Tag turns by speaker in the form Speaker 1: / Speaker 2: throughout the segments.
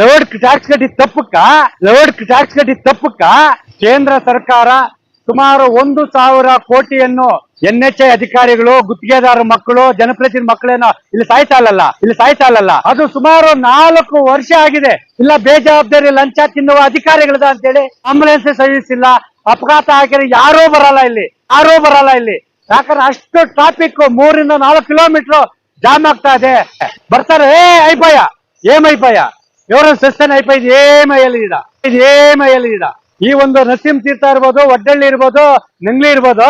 Speaker 1: Load tax ಕಟ್ಟಿ ತಪ್ಪಕ್ಕ, load tax ಕಟ್ಟಿ ತಪ್ಪಕ್ಕ ಕೇಂದ್ರ ಸರ್ಕಾರ ಸುಮಾರು ಒಂದು ಸಾವಿರ ಕೋಟಿಯನ್ನು ಎನ್ ಎಚ್ ಐ ಅಧಿಕಾರಿಗಳು, ಗುತ್ತಿಗೆದಾರರ ಮಕ್ಕಳು, ಜನಪ್ರತಿನಿಧಿ ಮಕ್ಕಳೇನು ಇಲ್ಲಿ ಸಾಯ್ತಾ ಇಲ್ಲಿ ಸಾಯ್ತಾಲಲ್ಲ ಅದು ಸುಮಾರು ನಾಲ್ಕು ವರ್ಷ ಆಗಿದೆ. ಇಲ್ಲ, ಬೇಜವಾಬ್ದಾರಿ, ಲಂಚ ತಿನ್ನುವ ಅಧಿಕಾರಿಗಳದ ಅಂತೇಳಿ ಆಂಬುಲೆನ್ಸ್ ಸರ್ವಿಸ್ ಇಲ್ಲ ಅಪಘಾತ ಆಗಿರೋ ಯಾರೋ ಬರಲ್ಲ ಇಲ್ಲಿ, ಯಾರೋ ಬರಲ್ಲ ಇಲ್ಲಿ. ಯಾಕಂದ್ರೆ ಅಷ್ಟು ಟ್ರಾಫಿಕ್ ಮೂರಿಂದ ನಾಲ್ಕು ಕಿಲೋಮೀಟರ್ ಜಾಮ್ ಆಗ್ತಾ ಇದೆ. ಬರ್ತಾರೆ, ಏ ಐಪಾಯ ಏಮ್ ಇವರ ಸಸ್ಯನ ಐಪ ಇದೇಮೈಯಲ್ಲಿ ಇದ ಇದೇಮೈಯಲ್ಲಿ ಇದ ಈ ಒಂದು ನರಸಿಂಹ ತೀರ್ಥ ಇರ್ಬೋದು ಒಡ್ಡಳ್ಳಿ ಇರ್ಬೋದು ನಂಗ್ಲಿ ಇರ್ಬೋದು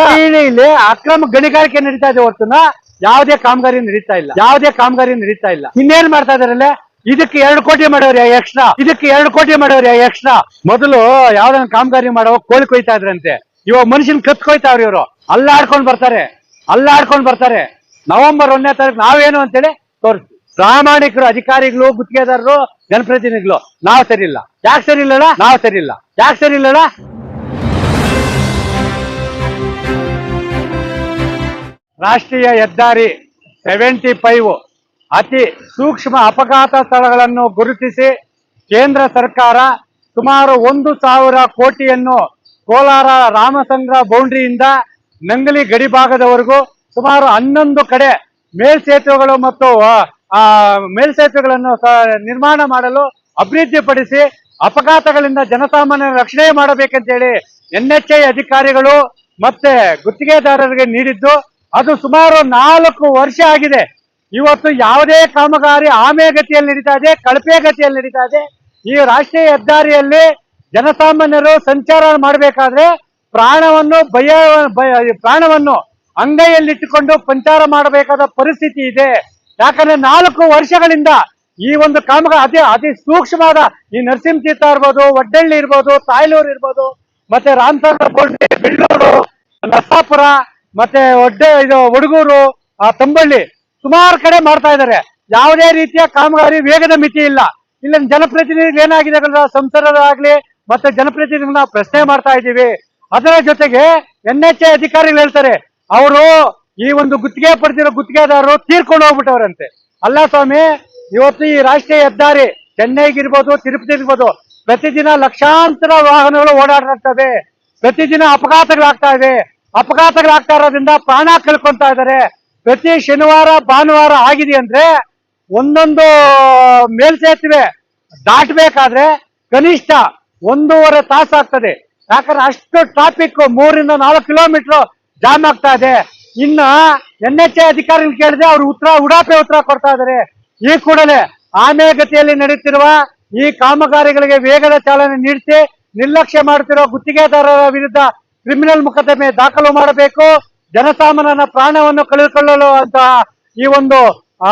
Speaker 1: ಇಲ್ಲಿ ಅಕ್ರಮ ಗಣಿಗಾರಿಕೆ ನಡೀತಾ ಇದೆ ಹೊರತುನ ಯಾವುದೇ ಕಾಮಗಾರಿ ನಡೀತಾ ಇಲ್ಲ. ಯಾವುದೇ ಕಾಮಗಾರಿ ನಡೀತಾ ಇಲ್ಲ. ಇನ್ನೇನ್ ಮಾಡ್ತಾ ಇದಾರಲ್ಲ ಇದಕ್ಕೆ ಎರಡು ಕೋಟಿ ಮಾಡೋರಿ ಎಕ್ಸ್ಟ್ರಾ? ಇದಕ್ಕೆ ಎರಡು ಕೋಟಿ ಮಾಡೋರಿ ಎಕ್ಸ್ಟ್ರಾ? ಮೊದಲು ಯಾವ್ದನ್ನ ಕಾಮಗಾರಿ ಮಾಡೋ ಕೋಳಿ ಕೊಯ್ತಾ ಇದ್ರಂತೆ. ಇವಾಗ ಮನುಷ್ಯನ್ ಕತ್ ಕೊಯ್ತಾವ್ರಿ ಇವರು. ಅಲ್ಲಾಡ್ಕೊಂಡ್ ಬರ್ತಾರೆ. ಅಲ್ಲಾಡ್ಕೊಂಡ್ ಬರ್ತಾರೆ. ನವೆಂಬರ್ ಒಂದನೇ ತಾರೀಕು ನಾವೇನು ಅಂತೇಳಿ ತೋರಿಸ್ತೀವಿ. ಪ್ರಾಮಾಣಿಕರು, ಅಧಿಕಾರಿಗಳು, ಗುತ್ತಿಗೆದಾರರು, ಜನಪ್ರತಿನಿಧಿಗಳು. ನಾವು ಸರಿ ಇಲ್ಲ ಯಾಕೆ ಸರಿ ಇಲ್ಲ ನಾವು ಸರಿ ಇಲ್ಲ ಯಾಕೆ ಸರಿ ರಾಷ್ಟ್ರೀಯ ಹೆದ್ದಾರಿ ಸೆವೆಂಟಿ ಫೈವ್ ಅತಿ ಸೂಕ್ಷ್ಮ ಅಪಘಾತ ಸ್ಥಳಗಳನ್ನು ಗುರುತಿಸಿ ಕೇಂದ್ರ ಸರ್ಕಾರ ಸುಮಾರು ಒಂದು ಸಾವಿರ ಕೋಟಿಯನ್ನು ಕೋಲಾರ ರಾಮಸಂದ್ರ ಬೌಂಡ್ರಿಯಿಂದ ನಂಗಲಿ ಗಡಿಭಾಗದವರೆಗೂ ಸುಮಾರು ಹನ್ನೊಂದು ಕಡೆ ಮೇಲ್ಸೇತುವೆಗಳು ಮತ್ತು ಆ, ಮೇಲ್ಸೇತುವೆಗಳನ್ನು ನಿರ್ಮಾಣ ಮಾಡಲು ಅಭಿವೃದ್ಧಿಪಡಿಸಿ ಅಪಘಾತಗಳಿಂದ ಜನಸಾಮಾನ್ಯರ ರಕ್ಷಣೆ ಮಾಡಬೇಕಂತೇಳಿ ಎನ್ ಎಚ್ ಐ ಅಧಿಕಾರಿಗಳು ಮತ್ತೆ ಗುತ್ತಿಗೆದಾರರಿಗೆ ನೀಡಿದ್ದು ಅದು ಸುಮಾರು ನಾಲ್ಕು ವರ್ಷ ಆಗಿದೆ. ಇವತ್ತು ಯಾವುದೇ ಕಾಮಗಾರಿ ಆಮೆ ಗತಿಯಲ್ಲಿ ನಡೀತಾ ಇದೆ ಕಳಪೆ ಗತಿಯಲ್ಲಿ ನಡೀತಾ ಇದೆ. ಈ ರಾಷ್ಟ್ರೀಯ ಹೆದ್ದಾರಿಯಲ್ಲಿ ಜನಸಾಮಾನ್ಯರು ಸಂಚಾರ ಮಾಡಬೇಕಾದ್ರೆ ಪ್ರಾಣವನ್ನು ಭಯ- ಪ್ರಾಣವನ್ನು ಅಂಗೈಯಲ್ಲಿಟ್ಟುಕೊಂಡು ಸಂಚಾರ ಮಾಡಬೇಕಾದ ಪರಿಸ್ಥಿತಿ ಇದೆ. ಯಾಕಂದ್ರೆ ನಾಲ್ಕು ವರ್ಷಗಳಿಂದ ಈ ಒಂದು ಕಾಮಗಾರಿ ಅತಿ ಅತಿ ಸೂಕ್ಷ್ಮವಾದ ಈ ನರಸಿಂಹ ತೀರ್ಥ ಇರ್ಬೋದು ಒಡ್ಡಳ್ಳಿ ಇರ್ಬೋದು, ತಾಯ್ಲೂರು ಇರ್ಬೋದು, ಮತ್ತೆ ರಾಮಚಂದ್ರ ಕೋಟೆ ಬೆಳ್ಳೂರು, ನರಸಾಪುರ, ಮತ್ತೆ ಒಡ್ಡೆ ಇದು ಹುಡುಗೂರು ಆ ತಂಬಳ್ಳಿ ಸುಮಾರು ಕಡೆ ಮಾಡ್ತಾ ಇದ್ದಾರೆ. ಯಾವುದೇ ರೀತಿಯ ಕಾಮಗಾರಿ ವೇಗದ ಮಿತಿ ಇಲ್ಲ. ಇಲ್ಲಿ ಜನಪ್ರತಿನಿಧಿಗಳು ಏನಾಗಿದೆ? ಸಂಸದರಾಗ್ಲಿ ಮತ್ತೆ ಜನಪ್ರತಿನಿಧಿಗಳನ್ನ ಪ್ರಶ್ನೆ ಮಾಡ್ತಾ ಇದ್ದೀವಿ. ಅದರ ಜೊತೆಗೆ ಎನ್ ಎಚ್ ಐ ಅಧಿಕಾರಿಗಳು ಹೇಳ್ತಾರೆ, ಅವರು ಈ ಒಂದು ಗುತ್ತಿಗೆ ಪಡೆದಿರೋ ಗುತ್ತಿಗೆದಾರರು ತೀರ್ಕೊಂಡು ಹೋಗ್ಬಿಟ್ಟವ್ರಂತೆ. ಅಲ್ಲ ಸ್ವಾಮಿ, ಇವತ್ತು ಈ ರಾಷ್ಟ್ರೀಯ ಹೆದ್ದಾರಿ ಚೆನ್ನೈಗಿರ್ಬೋದು ತಿರುಪತಿ ಇರ್ಬೋದು ಪ್ರತಿದಿನ ಲಕ್ಷಾಂತರ ವಾಹನಗಳು ಓಡಾಡ್ತವೆ. ಪ್ರತಿದಿನ ಅಪಘಾತಗಳಾಗ್ತಾ ಇದೆ. ಅಪಘಾತಗಳಾಗ್ತಾ ಇರೋದ್ರಿಂದ ಪ್ರಾಣ ಕಳ್ಕೊಂತಾ ಇದ್ದಾರೆ. ಪ್ರತಿ ಶನಿವಾರ, ಭಾನುವಾರ ಆಗಿದೆ ಅಂದ್ರೆ ಒಂದೊಂದು ಮೇಲ್ಸೇತುವೆ ದಾಟಬೇಕಾದ್ರೆ ಕನಿಷ್ಠ ಒಂದೂವರೆ ತಾಸು ಆಗ್ತದೆ. ಯಾಕಂದ್ರೆ ಅಷ್ಟು ಟ್ರಾಫಿಕ್ ಮೂರಿಂದ ನಾಲ್ಕು ಕಿಲೋಮೀಟರ್ ಜಾಮ್ ಆಗ್ತಾ ಇದೆ. ಇನ್ನ ಎನ್ ಎಚ್ ಎ ಅಧಿಕಾರಿಗಳು ಕೇಳಿದ್ರೆ ಅವ್ರು ಉತ್ತರ ಉಡಾಪೆ ಉತ್ತರ ಕೊಡ್ತಾ ಇದಾರೆ. ಈ ಕೂಡಲೇ ಆಮೇಗತಿಯಲ್ಲಿ ನಡೆಯುತ್ತಿರುವ ಈ ಕಾಮಗಾರಿಗಳಿಗೆ ವೇಗದ ಚಾಲನೆ ನೀಡಿಸಿ ನಿರ್ಲಕ್ಷ್ಯ ಮಾಡುತ್ತಿರುವ ಗುತ್ತಿಗೆದಾರರ ವಿರುದ್ಧ ಕ್ರಿಮಿನಲ್ ಮೊಕದ್ದಮೆ ದಾಖಲು ಮಾಡಬೇಕು. ಜನಸಾಮಾನ್ಯನ ಪ್ರಾಣವನ್ನು ಕಳೆದುಕೊಳ್ಳಲು ಅಂತ ಈ ಒಂದು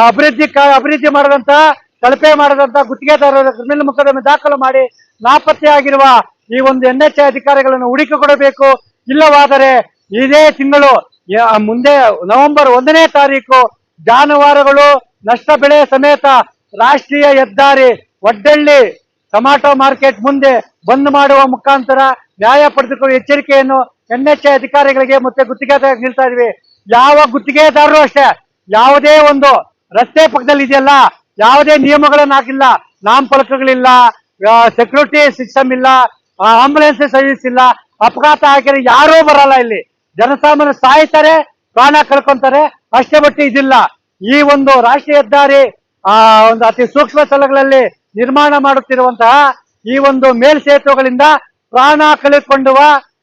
Speaker 1: ಅಭಿವೃದ್ಧಿ ಅಭಿವೃದ್ಧಿ ಮಾಡದಂತಹ ಕಳಪೆ ಮಾಡದಂತ ಗುತ್ತಿಗೆದಾರರ ಕ್ರಿಮಿನಲ್ ಮೊಕದ್ದಮೆ ದಾಖಲು ಮಾಡಿ ನಾಪತ್ತೆಯಾಗಿರುವ ಈ ಒಂದು ಎನ್ ಎಚ್ ಅಧಿಕಾರಿಗಳನ್ನು ಹುಡುಕಿಕೊಡಬೇಕು ಇಲ್ಲವಾದರೆ ಇದೇ ತಿಂಗಳು ಮುಂದೆ ನವೆಂಬರ್ ಒಂದನೇ ತಾರೀಕು ಜಾನುವಾರುಗಳು ನಷ್ಟ ಬೆಳೆ ಸಮೇತ ರಾಷ್ಟ್ರೀಯ ಹೆದ್ದಾರಿ ಒಡ್ಡಳ್ಳಿ ಟೊಮಾಟೊ ಮಾರ್ಕೆಟ್ ಮುಂದೆ ಬಂದ್ ಮಾಡುವ ಮುಖಾಂತರ ನ್ಯಾಯ ಪಡೆದುಕೊಳ್ಳುವ ಎಚ್ಚರಿಕೆಯನ್ನು ಎನ್ ಎಚ್ ಐ ಅಧಿಕಾರಿಗಳಿಗೆ ಮತ್ತೆ ಗುತ್ತಿಗೆದಾರ ನಿಲ್ತಾ ಇದೀವಿ. ಯಾವ ಗುತ್ತಿಗೆದಾರರು ಅಷ್ಟೇ, ಯಾವುದೇ ಒಂದು ರಸ್ತೆ ಪಕ್ಕದಲ್ಲಿ ಇದೆಯಲ್ಲ, ಯಾವುದೇ ನಿಯಮಗಳನ್ನು ಹಾಕಿಲ್ಲ ನಾಮಫಲಕಗಳಿಲ್ಲ ಸೆಕ್ಯೂರಿಟಿ ಸಿಸ್ಟಮ್ ಇಲ್ಲ ಆಂಬುಲೆನ್ಸ್ ಸರ್ವಿಸ್ ಇಲ್ಲ, ಅಪಘಾತ ಹಾಕಿದ್ರೆ ಯಾರೂ ಬರಲ್ಲ ಇಲ್ಲಿ. ಜನಸಾಮಾನ್ಯ ಸಾಯ್ತಾರೆ, ಪ್ರಾಣ ಕಳ್ಕೊಂತಾರೆ. ಅಷ್ಟೇ ಬಟ್ಟಿ ಇದಿಲ್ಲ. ಈ ಒಂದು ರಾಷ್ಟ್ರೀಯ ಹೆದ್ದಾರಿ, ಆ, ಒಂದು ಅತಿ ಸೂಕ್ಷ್ಮ ಸ್ಥಳಗಳಲ್ಲಿ ನಿರ್ಮಾಣ ಮಾಡುತ್ತಿರುವಂತಹ ಈ ಒಂದು ಮೇಲ್ಸೇತುವೆಗಳಿಂದ ಪ್ರಾಣ ಕಳೆದುಕೊಂಡುವ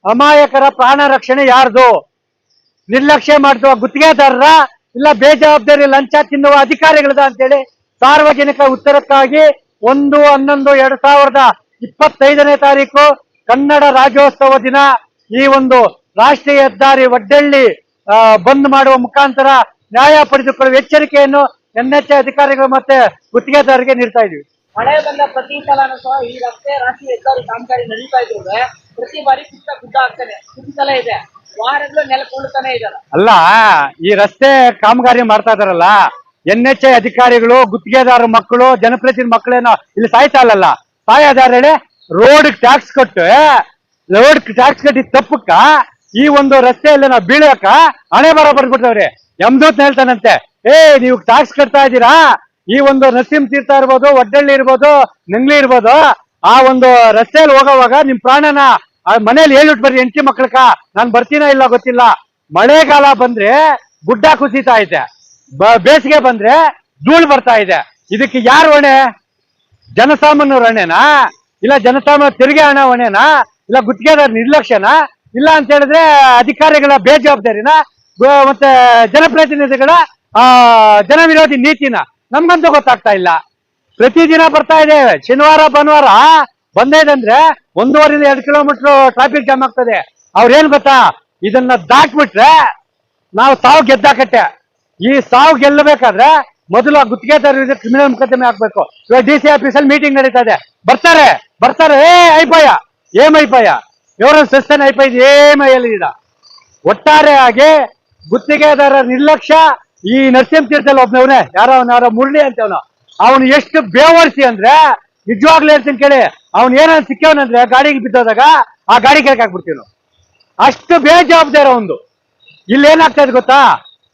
Speaker 1: ಅಮಾಯಕರ ಪ್ರಾಣ ರಕ್ಷಣೆ ಯಾರ್ದು? ನಿರ್ಲಕ್ಷ್ಯ ಮಾಡುವ ಗುತ್ತಿಗೆದಾರರ ಇಲ್ಲ ಬೇಜವಾಬ್ದಾರಿ ಲಂಚ ತಿನ್ನುವ ಅಧಿಕಾರಿಗಳದ ಅಂತೇಳಿ ಸಾರ್ವಜನಿಕ ಉತ್ತರಕ್ಕಾಗಿ ಒಂದು, ಹನ್ನೊಂದು, ಎರಡ್ ಸಾವಿರದ ಇಪ್ಪತ್ತೈದನೇ ತಾರೀಕು ಕನ್ನಡ ರಾಜ್ಯೋತ್ಸವ ದಿನ ಈ ಒಂದು ರಾಷ್ಟ್ರೀಯ ಹೆದ್ದಾರಿ ಒಡ್ಡಳ್ಳಿ ಬಂದ್ ಮಾಡುವ ಮುಖಾಂತರ ನ್ಯಾಯ ಪಡೆದುಕೊಳ್ಳುವ ಎಚ್ಚರಿಕೆಯನ್ನು ಎನ್ ಎಚ್ ಅಧಿಕಾರಿಗಳು ಮತ್ತೆ ಗುತ್ತಿಗೆದಾರರಿಗೆ ನೀಡ್ತಾ ಇದೀವಿ.
Speaker 2: ಮಳೆ ಬಂದ ಪ್ರತಿ ಸಲನೂ ಸಹ ಈ ರಸ್ತೆ ರಾಷ್ಟ್ರೀಯ ಹೆದ್ದಾರಿ ಕಾಮಗಾರಿ ನಡೀತಾ ಇದ್ರೆ ಪ್ರತಿ ಬಾರಿ ಕುಸಿತ ಗುಡ್ಡ ಆಗ್ತಾನೆ ಕುಸಿತಲೇ ಇದೆ. ವಾರಗಳು ನೆಲಕೊಳ್ಳುತ್ತಾನೆ ಇದ್ದಾರೆ
Speaker 1: ಅಲ್ಲ ಈ ರಸ್ತೆ ಕಾಮಗಾರಿ ಮಾಡ್ತಾ ಇದಾರಲ್ಲ ಎನ್ ಎಚ್ ಐ ಅಧಿಕಾರಿಗಳು ಗುತ್ತಿಗೆದಾರ ಮಕ್ಕಳು ಜನಪ್ರತಿನಿಧಿ ಮಕ್ಕಳೇನೋ ಇಲ್ಲಿ ಸಾಯ್ತಾ ಇಲ್ಲಲ್ಲ? ಸಾಯೋದಾರ ಹೇಳಿ ರೋಡ್ ಟ್ಯಾಕ್ಸ್ ಕೊಟ್ಟು ರೋಡ್ ಟ್ಯಾಕ್ಸ್ ಕಟ್ಟಿ ತಪ್ಪಕ್ಕ ಈ ಒಂದು ರಸ್ತೆಯಲ್ಲಿ ನಾವು ಬೀಳಕ ಹಣೆ ಬರ ಬರ್ಬಿಡ್ತವ್ರಿ ಯಮದೂತ್ ಹೇಳ್ತಾನಂತೆ, ಏ, ನೀವು ಟ್ಯಾಕ್ಸ್ ಕಟ್ತಾ ಇದ್ದೀರಾ? ಈ ಒಂದು ನರಸಿಂಹ ತೀರ್ಥ ಇರ್ಬೋದು, ಒಡ್ಡಳ್ಳಿ ಇರ್ಬೋದು, ನಂಗ್ಲಿ ಇರ್ಬೋದು, ಆ ಒಂದು ರಸ್ತೆಯಲ್ಲಿ ಹೋಗೋವಾಗ ನಿಮ್ ಪ್ರಾಣನ ಮನೇಲಿ ಹೇಳಿಟ್ ಬರ್ರಿ, ಹೆಂಡತಿ ಮಕ್ಳಕ ನಾನ್ ಬರ್ತೀನ ಇಲ್ಲ ಗೊತ್ತಿಲ್ಲ. ಮಳೆಗಾಲ ಬಂದ್ರೆ ಗುಡ್ಡ ಕುಸಿತಾ ಐತೆ ಬೇಸಿಗೆ ಬಂದ್ರೆ ಧೂಳು ಬರ್ತಾ ಇದೆ. ಇದಕ್ಕೆ ಯಾರು ಹೊಣೆ? ಜನಸಾಮಾನ್ಯರ ಹೊಣೆನಾ? ಇಲ್ಲ ಜನಸಾಮಾನ್ಯ ತೆರಿಗೆ ಹಣ ಹೊಣೆನಾ? ಇಲ್ಲ ಗುತ್ತಿಗೆದಾರ ನಿರ್ಲಕ್ಷ್ಯನಾ? ಇಲ್ಲ ಅಂತ ಹೇಳಿದ್ರೆ ಅಧಿಕಾರಿಗಳ ಬೇಜವಾಬ್ದಾರಿನ ಮತ್ತೆ ಜನಪ್ರತಿನಿಧಿಗಳ, ಆ ಜನ ವಿರೋಧಿ ನೀತಿನ ನಮ್ಗಂತೂ ಗೊತ್ತಾಗ್ತಾ ಇಲ್ಲ. ಪ್ರತಿದಿನ ಬರ್ತಾ ಇದೆ. ಶನಿವಾರ, ಭಾನುವಾರ ಬಂದೇದಂದ್ರೆ ಒಂದೂವರೆಯಿಂದ ಎರಡು ಕಿಲೋಮೀಟರ್ ಟ್ರಾಫಿಕ್ ಜಾಮ್ ಆಗ್ತದೆ. ಅವ್ರೇನ್ ಗೊತ್ತಾ? ಇದನ್ನ ದಾಟ್ಬಿಟ್ರೆ ನಾವು ಸಾವು ಗೆದ್ದಾಕಟ್ಟೆ. ಈ ಸಾವು ಗೆಲ್ಲಬೇಕಾದ್ರೆ ಮೊದಲು ಆ ಗುತ್ತಿಗೆದಾರ ಕ್ರಿಮಿನಲ್ ಮೊಕದ್ದಮೆ ಆಗ್ಬೇಕು ಇವಾಗ ಡಿ ಸಿ ಆಫೀಸಲ್ಲಿ ಮೀಟಿಂಗ್ ನಡೀತಾ ಇದೆ. ಬರ್ತಾರೆ ಬರ್ತಾರೆ. ಏ, ಐಪಾಯ ಏಮ್ ಐಪಾಯ. ಇವರ ಸಸ್ಯನ ಏ ಮೈಯಲ್ಲಿ ಒಟ್ಟಾರೆ ಆಗಿ ಗುತ್ತಿಗೆದಾರ ನಿರ್ಲಕ್ಷ್ಯ ಈ ನರಸಿಂಹ ತೀರ್ಥಲ್ಲಿ ಒಬ್ನವನೇ. ಯಾರೋ ಅವನ, ಯಾರೋ ಮುರಳಿ ಅಂತವನು. ಅವನು ಎಷ್ಟು ಬೇವರ್ಸಿ ಅಂದ್ರೆ, ನಿಜವಾಗ್ಲೂ ಹೇಳ್ತೀನಿ ಕೇಳಿ, ಅವ್ನು ಏನಾದ್ರು ಸಿಕ್ಕವನಂದ್ರೆ ಗಾಡಿಗೆ ಬಿದ್ದೋದಾಗ ಆ ಗಾಡಿ ಕೆಳಗೆ ಹಾಕ್ಬಿಡ್ತೀವಿ ಅಷ್ಟು ಬೇಜವಾಬ್ದಾರ ಒಂದು ಇಲ್ಲಿ ಏನಾಗ್ತಾ ಇದೆ ಗೊತ್ತಾ?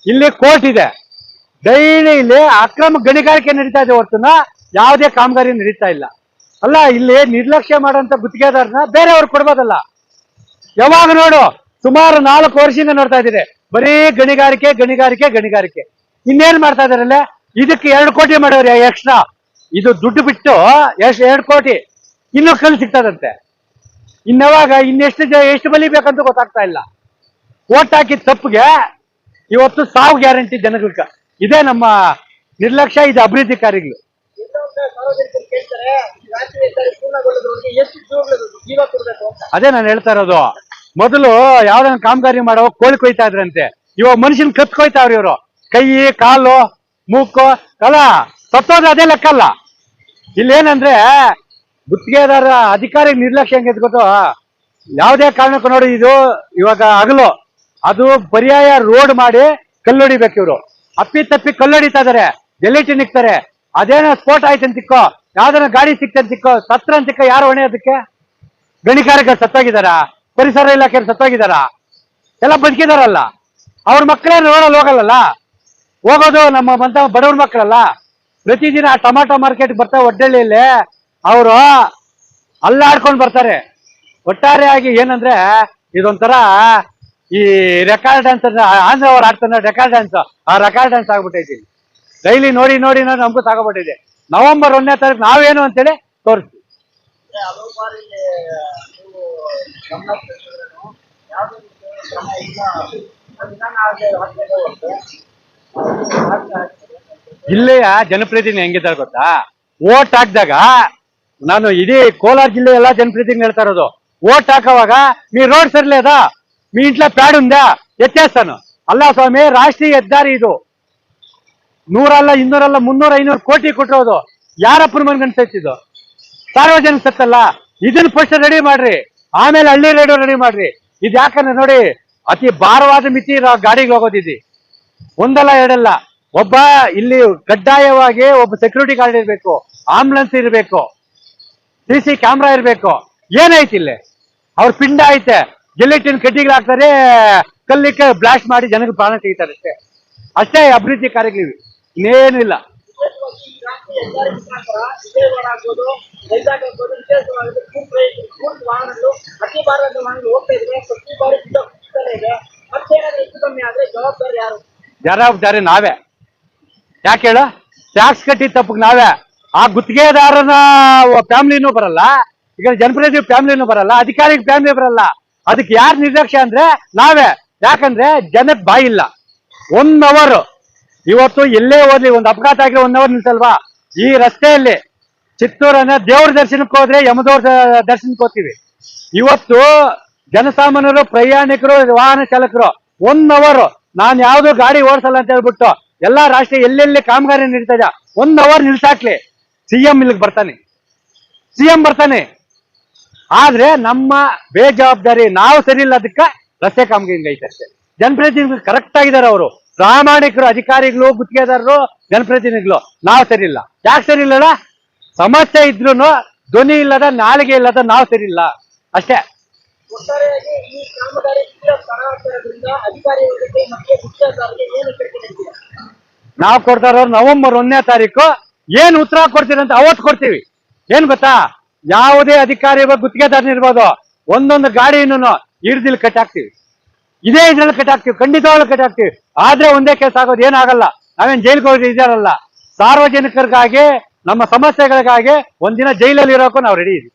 Speaker 1: ಇಲ್ಲಿ ಕೋರ್ಟ್ ಇದೆ. ಡೈಲಿ ಇಲ್ಲಿ ಅಕ್ರಮ ಗಣಿಗಾರಿಕೆ ನಡೀತಾ ಇದೆ ಹೊರತುನ ಯಾವುದೇ ಕಾಮಗಾರಿ ನಡೀತಾ ಇಲ್ಲ. ಅಲ್ಲ, ಇಲ್ಲಿ ನಿರ್ಲಕ್ಷ್ಯ ಮಾಡೋಂಥ ಗುತ್ತಿಗೆದಾರನ ಬೇರೆಯವ್ರು ಕೊಡ್ಬೋದಲ್ಲ. ಯಾವಾಗ ನೋಡು? ಸುಮಾರು ನಾಲ್ಕು ವರ್ಷದಿಂದ ನೋಡ್ತಾ ಇದ್ದೀರಿ. ಬರೀ ಗಣಿಗಾರಿಕೆ ಗಣಿಗಾರಿಕೆ ಗಣಿಗಾರಿಕೆ. ಇನ್ನೇನ್ ಮಾಡ್ತಾ ಇದಾರಲ್ಲ ಇದಕ್ಕೆ ಎರಡು ಕೋಟಿ ಮಾಡೋರಿ ಎಕ್ಸ್ಟ್ರಾ ಇದು ದುಡ್ಡು ಬಿಟ್ಟು ಎಷ್ಟು ಎರಡು ಕೋಟಿ. ಇನ್ನೂ ಕಲ್ ಸಿಗ್ತದಂತೆ. ಇನ್ನವಾಗ ಇನ್ನೆಷ್ಟು ಎಷ್ಟು ಎಷ್ಟು ಬಲಿಬೇಕಂತ ಗೊತ್ತಾಗ್ತಾ ಇಲ್ಲ. ಓಟ್ ಹಾಕಿದ ತಪ್ಪಿಗೆ ಇವತ್ತು ಸಾವು ಗ್ಯಾರಂಟಿ ಜನಗಳ ಇದೇ ನಮ್ಮ ನಿರ್ಲಕ್ಷ್ಯ ಇದು ಅಭಿವೃದ್ಧಿ ಕಾರ್ಯಗಳು. ಅದೇ ನಾನು ಹೇಳ್ತಾ ಇರೋದು. ಮೊದಲು ಯಾವ್ದನ್ನ ಕಾಮಗಾರಿ ಮಾಡೋ ಕೋಳಿ ಕೊಯ್ತಾ ಇದ್ರಂತೆ. ಇವಾಗ ಮನುಷ್ಯನ್ ಕತ್ ಕೊಯ್ತಾವ್ರಿ ಇವರು. ಕೈ, ಕಾಲು, ಮೂಕು, ಅಲ್ಲ, ಸತ್ತೋದ್ರೆ ಅದೇ ಲೆಕ್ಕ ಅಲ್ಲ. ಇಲ್ಲೇನಂದ್ರೆ ಗುತ್ತಿಗೆದಾರ ಅಧಿಕಾರಿ ನಿರ್ಲಕ್ಷ್ಯ ಹೆಂಗೆ ಗೊತ್ತು? ಯಾವುದೇ ಕಾರಣಕ್ಕೂ ನೋಡಿ ಇದು ಇವಾಗ ಹಗಲು. ಅದು ಪರ್ಯಾಯ ರೋಡ್ ಮಾಡಿ ಕಲ್ಲೊಡಿಬೇಕು ಇವರು. ಅಪ್ಪಿ ತಪ್ಪಿ ಕಲ್ಲೊಡಿತಾ ಇದಾರೆ. ಎಲ್ಲಿಟ್ಟು ನಿಕ್ತಾರೆ. ಅದೇನೋ ಸ್ಫೋಟ ಆಯ್ತು ಅಂತಿಕ್ಕೋ ಯಾವ್ದಾನ ಗಾಡಿ ಸಿಕ್ತಂತಿಕ್ಕೋ ಸತ್ರ ಅಂತಿಕ್ಕ ಯಾರು ಹೊಣೆ ಅದಕ್ಕೆ? ಗಣಿಕಾರಿಕ ಸತ್ತೋಗಿದಾರ ಪರಿಸರ ಇಲಾಖೆ ಸತ್ತೋಗಿದಾರ ಎಲ್ಲ ಬದುಕಿದಾರಲ್ಲ? ಅವ್ರ ಮಕ್ಕಳೇ ರೋಡಲ್ಲಿ ಹೋಗಲ್ಲಲ್ಲ? ಹೋಗೋದು ನಮ್ಮ ಬಂತ ಬಡವ್ರ ಮಕ್ಕಳಲ್ಲ? ಪ್ರತಿದಿನ ಆ ಟೊಮಾಟೊ ಮಾರ್ಕೆಟ್ ಬರ್ತಾರೆ ಒಡ್ಡಳ್ಳಿಯಲ್ಲಿ ಅವರು ಅಲ್ಲಾಡ್ಕೊಂಡು ಬರ್ತಾರೆ. ಒಟ್ಟಾರೆಯಾಗಿ ಏನಂದ್ರೆ ಇದೊಂಥರ ಈ ರೆಕಾರ್ಡ್ ಡ್ಯಾನ್ಸ್ ಆಂಧ್ರ ಅವ್ರು ಆಡ್ತಾನೆ ರೆಕಾರ್ಡ್ ಡ್ಯಾನ್ಸ್ ಆ ರೆಕಾರ್ಡ್ ಡ್ಯಾನ್ಸ್ ಆಗ್ಬಿಟ್ಟೈತಿ. ಡೈಲಿ ನೋಡಿ ನೋಡಿ ನೋಡಿ ನಮಗೂ ಸಾಕಬಿಟ್ಟಿದೆ ನವೆಂಬರ್ ಒಂದನೇ ತಾರೀಕು ನಾವೇನು ಅಂತೇಳಿ ತೋರಿಸ್ತೀವಿ.
Speaker 2: ಅಂದ್ರೆ ಹಲವು ಬಾರಿ ನೀವು ಗಮನ ಹರಿಸಿದ್ರೇನು ಯಾವುದೇ ರೀತಿಯ ಕ್ರಮ ಇಲ್ಲ ವಿಧಾನ ಆಗದೆ ಹಾಕ್ಬೇಕು ಹೊರತು ಆಗ್ತಾ ಆಗ್ತದೆ.
Speaker 1: ಜಿಲ್ಲೆಯ ಜನಪ್ರತಿನಿಧಿ ಹೆಂಗಿದ್ದಾರೆ ಗೊತ್ತಾ ಓಟ್ ಹಾಕ್ದಾಗ ನಾನು ಇಡೀ ಕೋಲಾರ ಜಿಲ್ಲೆ ಎಲ್ಲಾ ಜನಪ್ರತಿನಿಧಿ ಹೇಳ್ತಾ ಇರೋದು ಓಟ್ ಹಾಕೋವಾಗ మీ రోడ్ సరిలేదా మీ ఇంట్లో ప్యాడ్ ఉందా ఎత్తేస్తాను అల్లా స్వామి రాష్ట్రీయ ಹೆದ್ದಾರಿ ಇದು ನೂರಲ್ಲ ಇನ್ನೂರಲ್ಲ ಮುನ್ನೂರ ಐನೂರು ಕೋಟಿ ಕೊಟ್ಟಿರೋದು ಯಾರಪ್ಪನ ಮನ್ಗೆ ಅನ್ಸತ್ತಿದ್ದು ಸಾರ್ವಜನಿಕ ಸತ್ತಲ್ಲ ಇದನ್ನ ಫಸ್ಟ್ ರೆಡಿ ಮಾಡ್ರಿ ಆಮೇಲೆ ಹಳ್ಳಿ ರೇಡಿಯೋ ರೆಡಿ ಮಾಡ್ರಿ. ಇದು ಯಾಕಂದ್ರೆ ನೋಡಿ, ಅತಿ ಭಾರವಾದ ಮಿತಿ ನಾವು ಗಾಡಿಗೆ ಹೋಗೋದಿದೆ. ಒಂದಲ್ಲ ಎರಡಲ್ಲ. ಒಬ್ಬ ಇಲ್ಲಿ ಕಡ್ಡಾಯವಾಗಿ ಒಬ್ಬ ಸೆಕ್ಯೂರಿಟಿ ಗಾರ್ಡ್ ಇರಬೇಕು ಆಂಬುಲೆನ್ಸ್ ಇರಬೇಕು ಸಿ ಸಿ ಕ್ಯಾಮ್ರಾ ಇರಬೇಕು. ಏನೈತಿ ಇಲ್ಲಿ? ಅವ್ರ ಪಿಂಡ ಐತೆ. ಜೆಲ್ಲಿಟಿನ್ ಕಡ್ಡಿಗಳು ಹಾಕ್ತಾರೆ ಕಲ್ಲಿಕ್ಕೆ ಬ್ಲಾಸ್ಟ್ ಮಾಡಿ ಜನಕ್ಕೆ ಪ್ರಾಣ ತೆಗಿತಾರೆ ಅಷ್ಟೇ. ಅಷ್ಟೇ ಅಭಿವೃದ್ಧಿ ಕಾರ್ಯಗಳಿವೆ. ಇನ್ನೇನಿಲ್ಲ.
Speaker 2: ಜವಾಬ್ದಾರಿ ಯಾರು
Speaker 1: ಜವಾಬ್ದಾರಿ ನಾವೇ. ಯಾಕೆ ಹೇಳ? ಟ್ಯಾಕ್ಸ್ ಕಟ್ಟಿ ತಪ್ಪಿಗೆ ನಾವೇ. ಆ ಗುತ್ತಿಗೆದಾರನ ಫ್ಯಾಮಿಲಿನೂ ಬರಲ್ಲ. ಈಗ ಜನಪ್ರತಿನಿಧಿ ಫ್ಯಾಮಿಲಿನೂ ಬರಲ್ಲ. ಅಧಿಕಾರಿ ಫ್ಯಾಮಿಲಿ ಬರಲ್ಲ. ಅದಕ್ಕೆ ಯಾರು ನಿರ್ಲಕ್ಷ್ಯ ಅಂದ್ರೆ ನಾವೇ. ಯಾಕಂದ್ರೆ ಜನಕ್ಕೆ ಬಾಯಿಲ್ಲ ಒನ್ ಅವರ್ ಇವತ್ತು ಎಲ್ಲೇ ಹೋದ್ಲಿ, ಒಂದು ಅಪಘಾತ ಆಗಿ ಒನ್ ಅವರ್ ನಿಲ್ಸಲ್ವಾ? ಈ ರಸ್ತೆಯಲ್ಲಿ ಚಿತ್ತೂರನ್ನ ದೇವ್ರ ದರ್ಶನಕ್ಕೆ ಹೋದ್ರೆ ಯಮದವ್ರ ದರ್ಶನಕ್ಕೆ ಹೋಗ್ತೀವಿ. ಇವತ್ತು ಜನಸಾಮಾನ್ಯರು, ಪ್ರಯಾಣಿಕರು, ವಾಹನ ಚಾಲಕರು ಒನ್ ಅವರ್ ನಾನ್ ಯಾವ್ದು ಗಾಡಿ ಓಡಿಸಲ್ಲ ಅಂತ ಹೇಳ್ಬಿಟ್ಟು ಎಲ್ಲಾ ರಾಷ್ಟ್ರೀಯ ಎಲ್ಲೆಲ್ಲಿ ಕಾಮಗಾರಿ ನಡೀತಾ ಒನ್ ಅವರ್ ನಿಲ್ಸಾಕ್ಲಿ ಸಿಎಂ ಇಲ್ಲಿಗೆ ಬರ್ತಾನೆ. ಸಿಎಂ ಬರ್ತಾನೆ. ಆದ್ರೆ ನಮ್ಮ ಬೇಜವಾಬ್ದಾರಿ ನಾವು ಸರಿ ಇಲ್ಲ ಅದಕ್ಕೆ ರಸ್ತೆ ಕಾಮಗಾರಿ ಐತೆ ಅಷ್ಟೇ ಜನಪ್ರತಿನಿಧಿಗಳು ಕರೆಕ್ಟ್ ಆಗಿದ್ದಾರೆ ಅವರು. ಪ್ರಾಮಾಣಿಕರು ಅಧಿಕಾರಿಗಳು ಗುತ್ತಿಗೆದಾರರು ಜನಪ್ರತಿನಿಧಿಗಳು. ನಾವು ಸರಿ ಇಲ್ಲ ಯಾಕೆ ಸರಿ ಇಲ್ಲಲ್ಲ ಸಮಸ್ಯೆ ಇದ್ರು ಧ್ವನಿ ಇಲ್ಲದ ನಾಲಿಗೆ ಇಲ್ಲದ ನಾವು ಸರಿ ಇಲ್ಲ ಅಷ್ಟೇ ನಾವು ಕೊಡ್ತಾ ನವೆಂಬರ್ ಒಂದನೇ ತಾರೀಕು. ಏನ್ ಉತ್ತರ ಕೊಡ್ತೀರಂತ ಅಂತ ಅವತ್ತು ಕೊಡ್ತೀವಿ. ಏನ್ ಗೊತ್ತಾ? ಯಾವುದೇ ಅಧಿಕಾರಿ ಗುತ್ತಿಗೆದಾರನಿರ್ಬೋದು. ಒಂದೊಂದು ಗಾಡಿಯನ್ನು ಹಿಡ್ದಿಲ್ ಕಟ್ಟಾಕ್ತಿವಿ. ಇದೇ ಇದ್ರಲ್ಲಿ ಕಟ್ಟಾಕ್ತಿವಿ ಖಂಡಿತವಾಗ್ಲೂ ಕಟ್ಟಾಕ್ತಿವಿ ಆದ್ರೆ ಒಂದೇ ಕೇಸ್ ಆಗೋದು, ಏನಾಗಲ್ಲ. ನಾವೇನ್ ಜೈಲಿಗೆ ಹೋಗಿ ಇದಾರಲ್ಲ ಸಾರ್ವಜನಿಕರಿಗಾಗಿ, ನಮ್ಮ ಸಮಸ್ಯೆಗಳಿಗಾಗಿ ಒಂದಿನ ಜೈಲಲ್ಲಿ ಇರೋಕ್ಕೂ ನಾವು ರೆಡಿ ಇದೀವಿ.